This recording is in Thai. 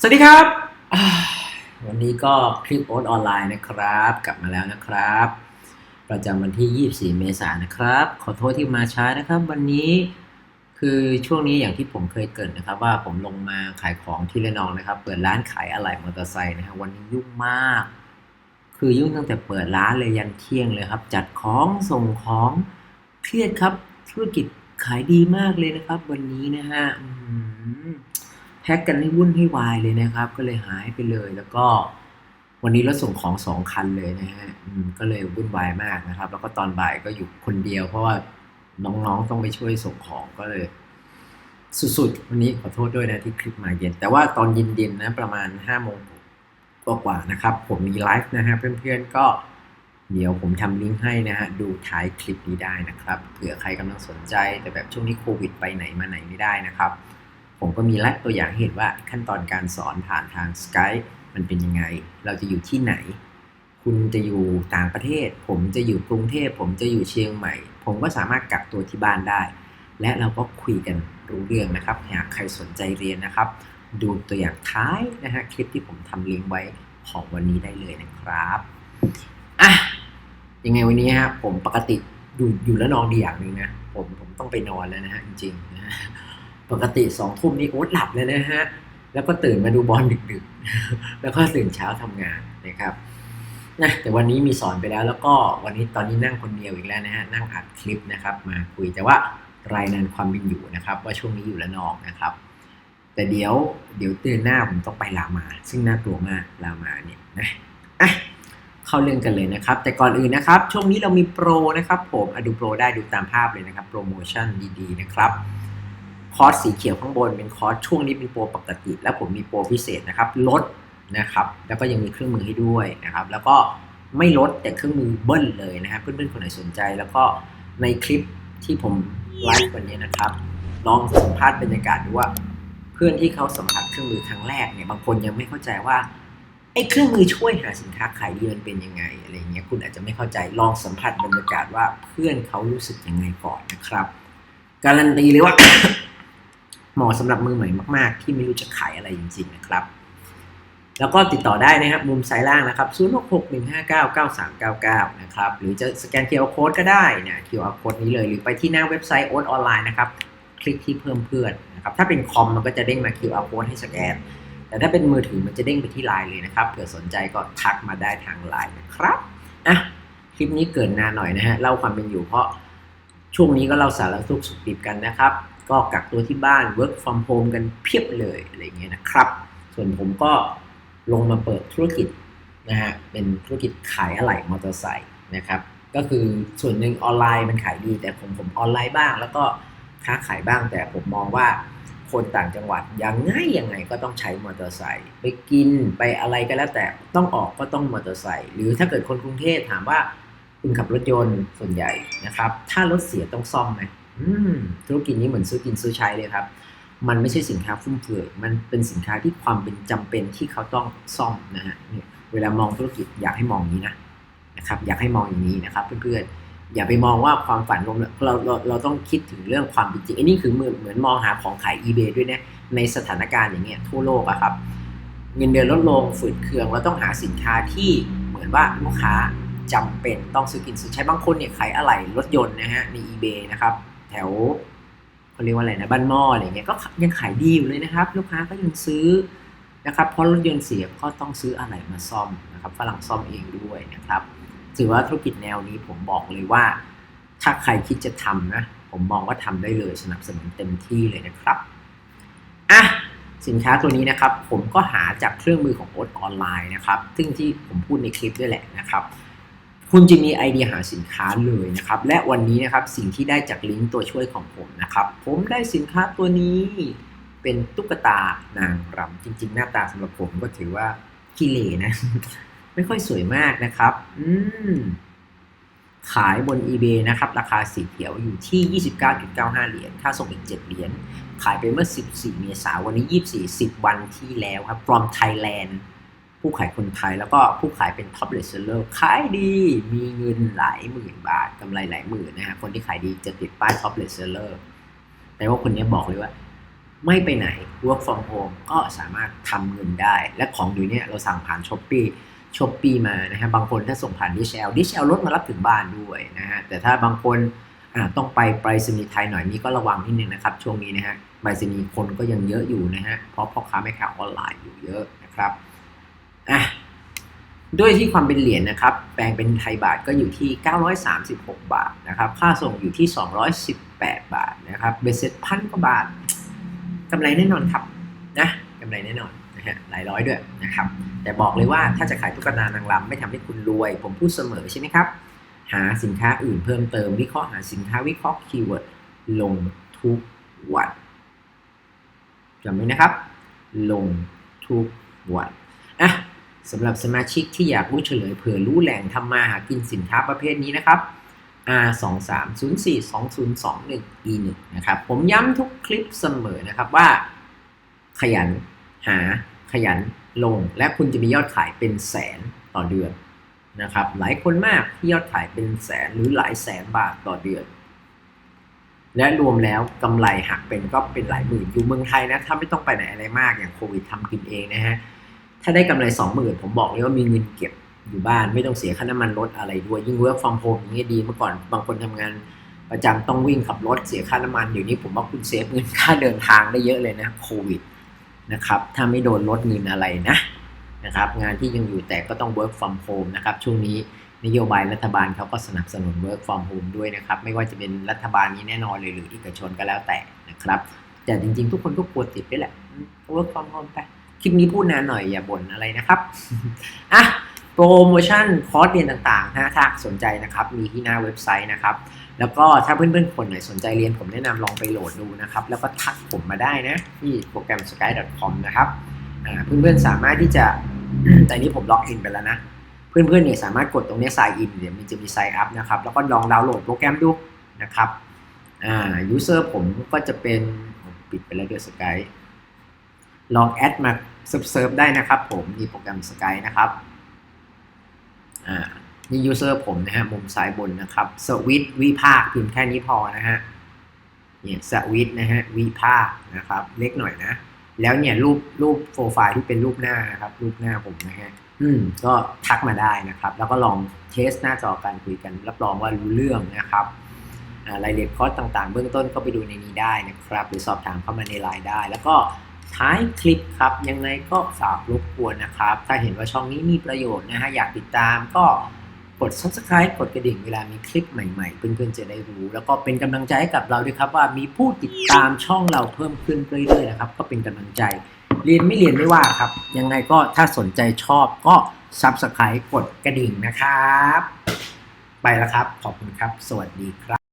สวัสดีครับ วันนี้ก็คลิปโอ๊ตออนไลน์นะครับ กลับมาแล้วนะครับ ประจำวันที่ 24 เมษายนนะครับ ขอโทษที่มาช้านะครับ วันนี้คือช่วงนี้อย่างที่ผมเคยเกิดนะครับ ว่าผมลงมาขายของที่ระนองนะครับ เปิดร้านขายอะไหล่มอเตอร์ไซค์นะครับวันนี้ยุ่งมาก คือยุ่งตั้งแต่เปิดร้านเลยยันเที่ยงเลยครับ จัดของส่งของเครียดครับ ธุรกิจขายดีมากเลยนะครับ วันนี้นะฮะ แพ็กกันให้วุ่นให้วายเลยนะครับ ก็เลยหายไปเลย แล้วก็วันนี้รถส่งของสองคันเลยนะฮะก็เลยวุ่นวายมากนะครับ แล้วก็ตอนบ่ายก็อยู่คนเดียว เพราะว่าน้องๆต้องไปช่วยส่งของก็เลย สุดๆ วันนี้ขอโทษด้วยนะที่คลิปมาเย็น แต่ว่าตอนเย็นๆนะประมาณ5โมงกว่าๆนะครับ ผมมีไลฟ์นะฮะเพื่อนๆก็เดี๋ยวผมทำลิงก์ให้นะฮะดูท้ายคลิปนี้ได้นะครับเผื่อใครกำลังสนใจแต่แบบช่วงนี้โควิดไปไหนมาไหนไม่ได้นะครับ ผมก็มีลฟ์ตัวอย่างเห็นว่าขั้นตอนการสอนผ่านทาง Skype มันเป็นยังไง เราจะอยู่ที่ไหน คุณจะอยู่ต่างประเทศ ผมจะอยู่กรุงเทพ ผมจะอยู่เชียงใหม่ ผมก็สามารถกักตัวที่บ้านได้ และเราก็คุยกันรู้เรื่องนะครับ หากใครสนใจเรียนนะครับ ดูตัวอย่างท้ายนะฮะคลิปที่ผมทำลิงก์ไว้ของวันนี้ได้เลยนะครับอะยังไงวันนี้ฮะผมปกติอยู่อยู่แล้วนอนดีอย่างหนึ่งนะผมผมต้องไปนอนแล้วนะฮะจริงๆนะ ปกติสองทุ่มนี่โอ๊ตหลับเลยนะฮะ แล้วก็ตื่นมาดูบอลดึกๆ แล้วก็ตื่นเช้าทำงานนะครับนะแต่วันนี้มีสอนไปแล้วแล้วก็วันนี้ตอนนี้นั่งคนเดียวอีกแล้วนะฮะนั่งอัดคลิปนะครับมาคุยแต่ว่ารายงานความเป็นอยู่นะครับ ว่าช่วงนี้อยู่ละนองนะครับ แต่เดี๋ยวเดี๋ยวเตือนหน้าผมต้องไปลามา ซึ่งน่ากลัวมากลามาเนี่ยนะอะเข้าเรื่องกันเลยนะครับ แต่ก่อนอื่นนะครับ ช่วงนี้เรามีโปรนะครับ ผมอดูโปรได้ดูตามภาพเลยนะครับโปรโมชั่นดีๆนะครับ คอร์สสีเขียวข้างบนเป็นคอร์สช่วงนี้เป็นโปรปกติ แล้วผมมีโปรพิเศษนะครับลดนะครับแล้วก็ยังมีเครื่องมือให้ด้วยนะครับแล้วก็ไม่ลดแต่เครื่องมือเบิ้ลเลยนะครับเพื่อนๆคนไหนสนใจ แล้วก็ในคลิปที่ผมไลฟ์วันนี้นะครับลองสัมภาษณ์บรรยากาศดูว่า เพื่อนที่เขาสัมผัสเครื่องมือครั้งแรกเนี่ยบางคนยังไม่เข้าใจว่าไอ้เครื่องมือช่วยหาสินค้าขายดีมันเป็นยังไงอะไรเงี้ยคุณอาจจะไม่เข้าใจลองสัมผัสบรรยากาศว่าเพื่อนเขารู้สึกยังไงก่อนนะครับ การันตีเลยว่า เหมาะสำหรับมือใหม่มาก ๆ ที่ไม่รู้จะขายอะไรจริง ๆ นะครับ แล้วก็ติดต่อได้นะครับ มุมซ้ายล่างนะครับ 0661599399 นะครับ หรือจะสแกน QR Code ก็ได้เนี่ย QR Code นี้เลย หรือไปที่หน้าเว็บไซต์โอ๊ตออนไลน์นะครับ คลิกที่เพิ่มเพื่อนนะครับ ถ้าเป็นคอมมันก็จะเด้งมา QR Code ให้สแกน แต่ถ้าเป็นมือถือมันจะเด้งไปที่ไลน์เลยนะครับ เผื่อสนใจก็ทักมาได้ทางไลน์นะครับอะคลิปนี้เกินนานหน่อยนะฮะ เล่าความเป็นอยู่เพราะช่วงนี้ก็เล่าสารทุกข์สุขดิบกันนะครับ ก็กักตัวที่บ้าน work from home กันเพียบเลยอะไรเงี้ยนะครับ ส่วนผมก็ลงมาเปิดธุรกิจนะฮะเป็นธุรกิจขายอะไหล่มอเตอร์ไซค์นะครับ ก็คือส่วนหนึ่งออนไลน์มันขายดี แต่ผมผมออนไลน์บ้าง แล้วก็ค้าขายบ้างแต่ผมมองว่าคนต่างจังหวัดยังไงยังไงก็ต้องใช้มอเตอร์ไซค์ไปกินไปอะไรก็แล้วแต่ต้องออกก็ต้องมอเตอร์ไซค์หรือถ้าเกิดคนกรุงเทพถามว่าคุณขับรถยนต์ส่วนใหญ่นะครับ ถ้ารถเสียต้องซ่อมไหมอืม ธุรกิจนี้เหมือนซื้อกินซื้อใช้เลยครับ มันไม่ใช่สินค้าฟุ่มเฟือยมันเป็นสินค้าที่ความเป็นจำเป็นที่เขาต้องซ่อมนะฮะเนี่ยเวลามองธุรกิจอยากให้มองอย่างนี้นะนะครับ อยากให้มองอย่างนี้นะครับเพื่อนๆอย่าไปมองว่าความฝันลมเราเราเราต้องคิดถึงเรื่องความเป็นจริงอันนี้คือเหมือนเหมือนมองหาของขาย eBay ด้วยนะในสถานการณ์อย่างเงี้ยทั่วโลกอะครับเงินเดือนลดลงฝืดเคืองเราต้องหาสินค้าที่เหมือนว่าลูกค้าจำเป็นต้องซื้อกินซื้อใช้บางคนเนี่ยขายอะไหล่รถยนต์นะฮะใน eBay นะครับ ถวเขาเรียกว่าอะไรนะบ้านหม้ออะไรเงี้ยก็ยังขายดีอยู่เลยนะครับ ลูกค้าก็ยังซื้อนะครับเพราะรถยนต์เสียก็ต้องซื้ออะไหล่มาซ่อมนะครับฝรั่งซ่อมเองด้วยนะครับถือว่าธุรกิจแนวนี้ผมบอกเลยว่า ถ้าใครคิดจะทำนะผมมองว่าทำได้เลยสนับสนุนเต็มที่เลยนะครับอะสินค้าตัวนี้นะครับ ผมก็หาจากเครื่องมือของโอ๊ตออนไลน์นะครับ ซึ่งที่ผมพูดในคลิปด้วยแหละนะครับ คุณจะมีไอเดียหาสินค้าเลยนะครับ และวันนี้นะครับสิ่งที่ได้จากลิงก์ตัวช่วยของผมนะครับ ผมได้สินค้าตัวนี้เป็นตุ๊กตานางรำจริง ๆ หน้าตาสำหรับผมก็ถือว่ากิเลนะ ไม่ค่อยสวยมากนะครับ อืมขายบน eBay นะครับ ราคาสีเขียวอยู่ที่ 29.95 เหรียญ ค่าส่งอีก 7 เหรียญ ขายไปเมื่อ 14 เมษายนวันนี้ 24 10 วันที่แล้วครับ from Thailand ผู้ขายคนไทยแล้วก็ผู้ขายเป็น top seller ขายดีมีเงินหลายหมื่นบาทกำไรหลายหมื่นนะฮะคนที่ขายดีจะติดป้าย top seller แต่ว่าคนนี้บอกเลยว่า ไม่ไปไหน work from home ก็สามารถทำเงินได้ และของอยู่เนี่ยเราสั่งผ่าน s h อ p e e ช้อปปี้มานะฮะบางคนถ้าส่งผ่าน DHL DHL รถมารับถึงบ้านด้วยนะฮะแต่ถ้าบางคนต้องไปไปรษณีย์ไทยหน่อยนี่ก็ระวังนิดนึงนะครับช่วงนี้นะฮะไปรษณีย์คนก็ยังเยอะอยู่นะฮะเพราะพ่อค้าแม่ค้าออนไลน์อยู่เยอะนะครับ อะด้วยที่ความเป็นเหรียญนะครับ แปลงเป็นไทยบาทก็อยู่ที่ 936 บาทนะครับ ค่าส่งอยู่ที่ 218 บาทนะครับเบสเซ็ตพันกว่าบาทกำไรแน่นอนครับนะกำไรแน่นอนนะฮะหลายร้อยด้วยนะครับ แต่บอกเลยว่าถ้าจะขายตุ๊กตานางรำไม่ทำให้คุณรวย ผมพูดเสมอใช่ไหมครับ หาสินค้าอื่นเพิ่มเติมวิเคราะห์หาสินค้าวิเคราะห์คีย์เวิร์ดลงทุกวันจำไว้นะครับ ลงทุกวัน สำหรับสมาชิกที่อยากรู้เฉลยเผื่อรู้แหล่งทำมาหากินสินค้าประเภทนี้นะครับ R 2 3 0 4 2 0 2 1 E 1นะครับ ผมย้ำทุกคลิปเสมอนะครับว่า ขยันหาขยันลง และคุณจะมียอดขายเป็นแสนต่อเดือนนะครับ หลายคนมากที่ยอดขายเป็นแสนหรือหลายแสนบาทต่อเดือน และรวมแล้วกำไรหักเป็นก็เป็นหลายหมื่นอยู่เมืองไทยนะถ้าไม่ต้องไปไหนอะไรมากอย่างโควิดทำกินเองนะฮะ ถ้าได้กำไรสองหมื่นผมบอกเลยว่ามีเงินเก็บอยู่บ้านไม่ต้องเสียค่าน้ำมันรถอะไรด้วย ยิ่ง work from home อย่างเงี้ยดีเมื่อก่อนบางคนทำงานประจำต้องวิ่งขับรถเสียค่าน้ำมันเดี๋ยวนี้ผมว่าคุณเซฟเงินค่าเดินทางได้เยอะเลยนะโควิดนะครับถ้าไม่โดนลดเงินอะไรนะนะครับงานที่ยังอยู่แต่ก็ต้อง work from home นะครับช่วงนี้นโยบายรัฐบาลเขาก็สนับสนุน work from home ด้วยนะครับไม่ว่าจะเป็นรัฐบาลนี้แน่นอนเลยหรือเอกชนก็แล้วแต่นะครับแต่จริงๆ ทุกคนก็กลัวติดไปแหละ work from home ไป คลิปนี้พูดนานหน่อยอย่าบ่นอะไรนะครับอะโปรโมชั่นคอร์สเรียนต่างๆนะถ้าสนใจนะครับมีที่หน้าเว็บไซต์นะครับ แล้วก็ถ้าเพื่อนๆคนไหนสนใจเรียนผมแนะนำลองไปโหลดดูนะครับ แล้วก็ทักผมมาได้นะ ที่โปรแกรม sky.com นะครับเพื่อนๆสามารถที่จะแต่นี้ผมล็อกอินไปแล้วนะ เพื่อนๆเนี่ยสามารถกดตรงนี้ sign in เดี๋ยวมันจะมี sign up นะครับ แล้วก็ลองดาวน์โหลดโปรแกรมดูนะครับอ่า user ผมก็จะเป็นปิดไปแล้วด้วย sky ลองแอดมา เซิร์ฟได้นะครับผมนี่โปรแกรม Sky นะครับอ่านี่ยูเซอร์ผมนะฮะมุมซ้ายบนนะครับสวิตวิภาคพิมพ์แค่นี้พอนะฮะเนี่ยสวิตนะฮะวิภาคนะครับ เล็กหน่อยนะ แล้วเนี่ยรูปรูปโปรไฟล์ที่เป็นรูปหน้านะครับ รูปหน้าผมนะฮะอืมก็ทักมาได้นะครับ แล้วก็ลองเทสหน้าจอการคุยกัน รับรองว่ารู้เรื่องนะครับรายละเอียดคอร์สต่างๆ เบื้องต้นก็ไปดูในนี้ได้นะครับ หรือสอบถามเข้ามาในไลน์ได้ แล้วก็ ท้ายคลิปครับ ยังไงก็ฝากรบกวนนะครับ ถ้าเห็นว่าช่องนี้มีประโยชน์นะฮะอยากติดตามก็กด subscribe กดกระดิ่งเวลามีคลิปใหม่ๆ เพื่อนๆจะได้รู้ แล้วก็เป็นกำลังใจให้กับเราด้วยครับ ว่ามีผู้ติดตามช่องเราเพิ่มขึ้นเรื่อยๆนะครับ ก็เป็นกำลังใจ เรียนไม่เรียนไม่ว่าครับ ยังไงก็ถ้าสนใจชอบก็ subscribe กดกระดิ่งนะครับ ไปแล้วครับ ขอบคุณครับ สวัสดีครับ